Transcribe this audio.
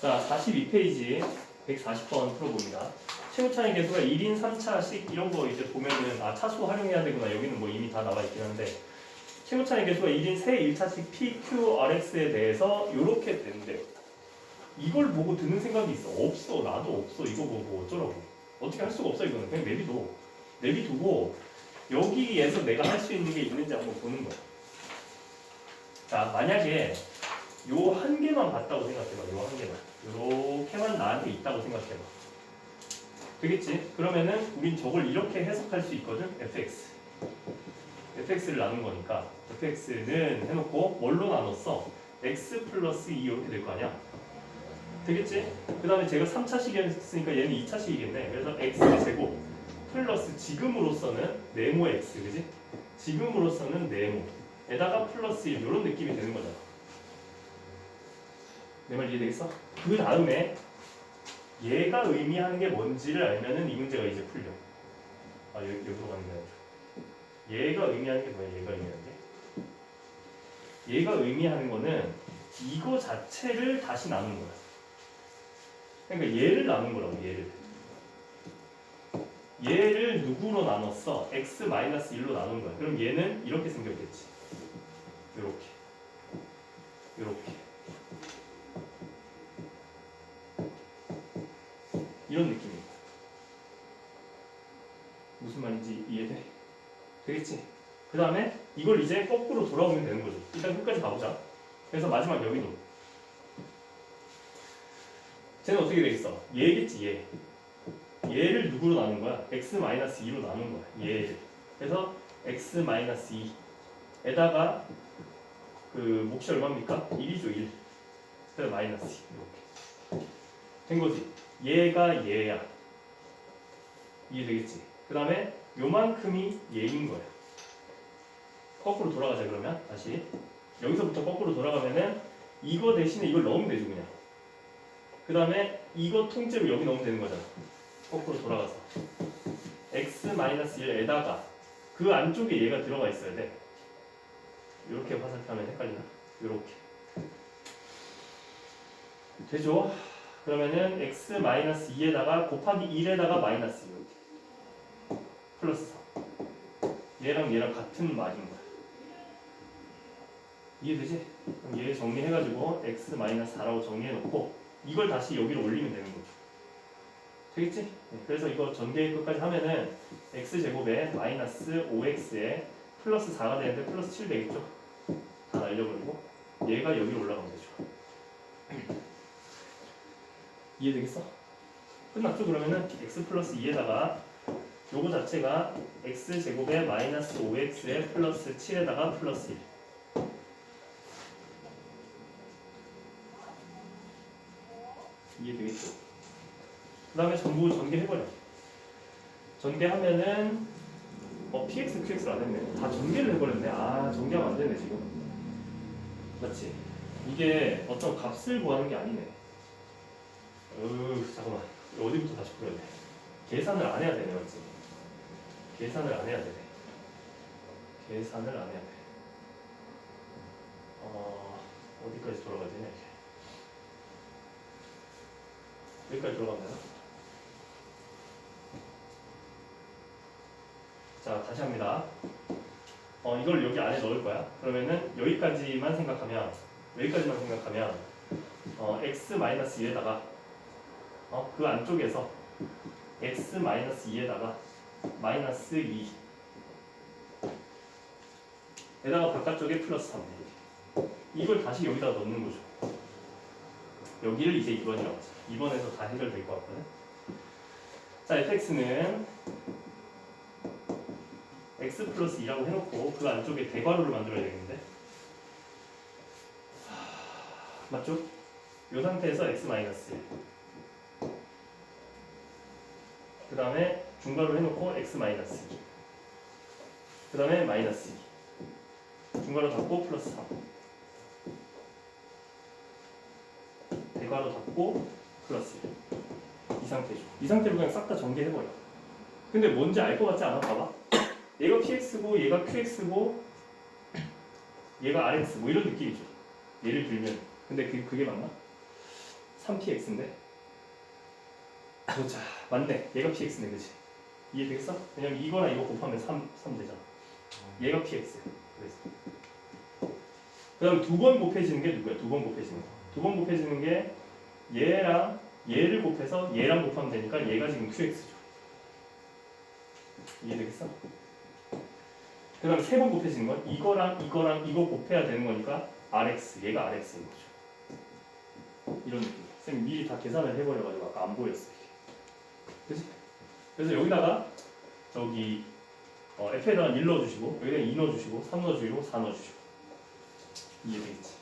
자, 42페이지 140번 풀어봅니다. 최고차의 개수가 1인 3차씩 이런 거 이제 보면은 아 차수 활용해야 되구나 여기는 뭐 이미 다 나와 있긴 한데 최고차의 개수가 1인 세 1차씩 P, Q, RX에 대해서 이렇게 된대요. 이걸 보고 드는 생각이 있어. 없어. 나도 없어. 이거 보고 어쩌라고. 어떻게 할 수가 없어 이거는. 그냥 내비둬. 내비두고 여기에서 내가 할 수 있는 게 있는지 한번 보는 거야. 자, 만약에 요 한 개만 봤다고 생각해봐. 요 한 개만. 요렇게만 나한테 있다고 생각해봐. 되겠지? 그러면은 우린 저걸 이렇게 해석할 수 있거든. fx. fx를 나눈 거니까 fx는 해놓고 뭘로 나눴어? x 플러스 2 이렇게 될 거 아니야? 되겠지? 그 다음에 제가 3차식이었으니까 얘는 2차식이겠네. 그래서 x 제곱 플러스 지금으로서는 네모 x 그지? 지금으로서는 네모에다가 플러스 1 이런 느낌이 되는 거잖아. 내 말 이해되겠어? 그 다음에 얘가 의미하는 게 뭔지를 알면은 이 문제가 이제 풀려. 아 여기 여기로 가는 게 아니라. 얘가 의미하는 게 뭐야? 얘가 의미하는 게? 얘가 의미하는 거는 이거 자체를 다시 나눈 거야. 그러니까 얘를 나눈 거라고 얘를. 얘를 누구로 나눴어? x 1로 나눈 거야. 그럼 얘는 이렇게 생겼겠지. 이렇게. 이렇게. 이런 느낌이야. 무슨 말인지 이해돼? 되겠지? 그 다음에 이걸 이제 거꾸로 돌아오면 되는 거죠. 일단 끝까지 가보자. 그래서 마지막 여기도. 쟤는 어떻게 되겠어? 얘겠지, 얘. 얘를 누구로 나눈 거야? x-2로 나눈 거야. 얘를. 그래서 x-2에다가 그 몫이 얼마입니까? 1이죠, 1. 그래서 마이너스 2. 이렇게. 된 거지. 얘가 얘야. 이해되겠지? 그 다음에 요만큼이 얘인 거야. 거꾸로 돌아가자 그러면 다시 여기서부터 거꾸로 돌아가면은 이거 대신에 이걸 넣으면 되죠 그냥. 그 다음에 이거 통째로 여기 넣으면 되는 거잖아. 거꾸로 돌아가서 x-1에다가 그 안쪽에 얘가 들어가 있어야 돼. 이렇게 화살표하면 헷갈리나? 이렇게. 되죠? 그러면은 x-2에다가 곱하기 1에다가 마이너스 2 플러스 4 얘랑 얘랑 같은 말인 거야 이해되지? 그럼 얘 정리해가지고 x-4라고 정리해놓고 이걸 다시 여기로 올리면 되는 거죠 되겠지? 네, 그래서 이거 전개 끝까지 하면은 x제곱에 마이너스 5x에 플러스 4가 되는데 플러스 7 되겠죠? 다 날려버리고 얘가 여기로 올라가면 되죠 이해되겠어? 끝났죠? 그러면은 x 플러스 2에다가 요거 자체가 x 제곱에 마이너스 5x에 플러스 7에다가 플러스 1 이해되겠죠? 그 다음에 전부 전개해버려 전개하면은 어 px, qx를 안 했네 다 전개를 해버렸네 아 전개하면 안 되네 지금 맞지? 이게 어떤 값을 구하는 게 아니네 으 잠깐만. 어디부터 다시 풀어야 돼? 계산을 안 해야 되네 맞지? 계산을 안 해야 되네. 계산을 안 해야 돼. 어, 어디까지 돌아가야 되냐 이게? 여기까지 돌아가면 되나? 자 다시 합니다. 어 이걸 여기 안에 넣을 거야. 그러면은 여기까지만 생각하면 여기까지만 생각하면 어 x-2에다가 어, 그 안쪽에서 x-2에다가 마이너스 2 에다가 바깥쪽에 플러스 3 이걸 다시 여기다 넣는 거죠. 여기를 이제 2번이라고 하죠. 2번에서 다 해결될 것 같거든. 자 fx는 x 플러스 2라고 해놓고 그 안쪽에 대괄호를 만들어야 되겠는데. 하, 맞죠? 이 상태에서 x 마이너스 1. 그 다음에 중괄호 해놓고 x 마이너스 2. 그 다음에 마이너스 2. 중괄호 닫고 플러스 3. 대괄호 닫고 플러스 1. 이 상태죠. 이 상태로 그냥 싹 다 전개해버려. 근데 뭔지 알 것 같지 않아? 봐봐. 얘가 px고 얘가 qx고 얘가 rx 뭐 이런 느낌이죠. 예를 들면 근데 그, 그게 맞나? 3px인데 보자 맞네. 얘가 px네 그지 이해되겠어? 왜냐면 이거랑 이거 곱하면 3, 3 되잖아. 얘가 px야 그래서. 그 다음 두번 곱해지는 게 누구야? 두 번 곱해지는 거 두 번 곱해지는 게 얘랑 얘를 곱해서 얘랑 곱하면 되니까 얘가 지금 qx죠. 이해되겠어? 그 다음 세 번 곱해지는 건 이거랑 이거랑 이거 곱해야 되는 거니까 rx 얘가 rx인 거죠. 이런 느낌. 쌤 미리 다 계산을 해버려가지고 아까 안 보였어 이게 그치? 그래서 여기다가 저기 어, f에다가 1 넣어주시고 여기다 2 넣어주시고 3 넣어주시고 4 넣어주시고 이해되겠지?